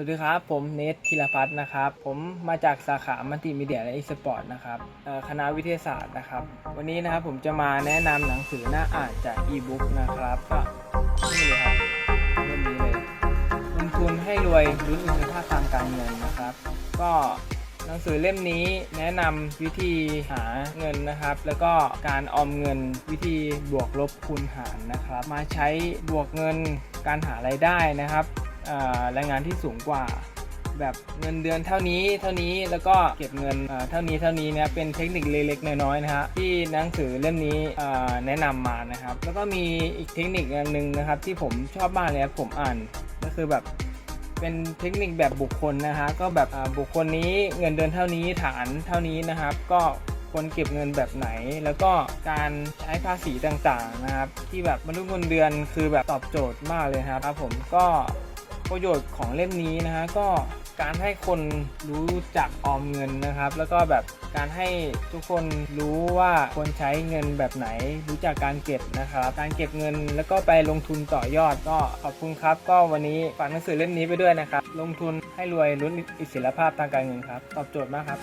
สวัสดีครับ ผมเนทธีรพัฒน์นะครับ ผมมาจากสาขามัลติมีเดียและอีสปอร์ตนะครับคณะวิทยาศาสตร์นะครับ วันนี้นะครับผมจะมาแนะนำหนังสือหน่าอ่านจากอีบุ๊กนะครับก็นี่เลยครับเล่มนี้เลยลงทุนให้รวยลุ้นอิสรภาพทางการเงินนะครับ ก็หนังสือเล่มนี้แนะนำวิธีหาเงินนะครับ แล้วก็การออมเงินวิธีบวกลบคูณหารนะครับ มาใช้บวกเงินการหารายได้นะครับ แรงงานที่สูงกว่า แบบเงินเดือนเท่านี้เท่านี้แล้วก็เก็บเงินเอ่อเท่านี้เท่านี้นะเป็นเทคนิคเล็กๆน้อยๆนะฮะที่หนังสือเล่มนี้แนะนำมานะครับ แล้วก็มีอีกเทคนิคอันหนึ่งนะครับ ที่ผมชอบมากเลยครับผมอ่านก็คือแบบเป็นเทคนิคแบบบุคคลนะฮะก็แบบบุคคลนี้เงินเดือนเท่านี้ฐานเท่านี้นะครับ ก็ควรเก็บเงินแบบไหน แล้วก็การใช้ภาษีต่างๆนะครับ ที่แบบมนุษย์เงินเดือนคือแบบตอบโจทย์มากเลยครับครับผมก็ ประโยชน์ของเล่มนี้นะฮะก็การให้คนรู้จักออมเงินนะครับ แล้วก็แบบการให้ทุกคนรู้ว่าควรใช้เงินแบบไหน รู้จักการเก็บนะครับ การเก็บเงินแล้วก็ไปลงทุนต่อยอดก็ขอบคุณครับ ก็วันนี้ฝากหนังสือเล่มนี้ไปด้วยนะครับ ลงทุนให้รวยลุ้นอิสรภาพทางการเงินครับ ตอบโจทย์มากครับ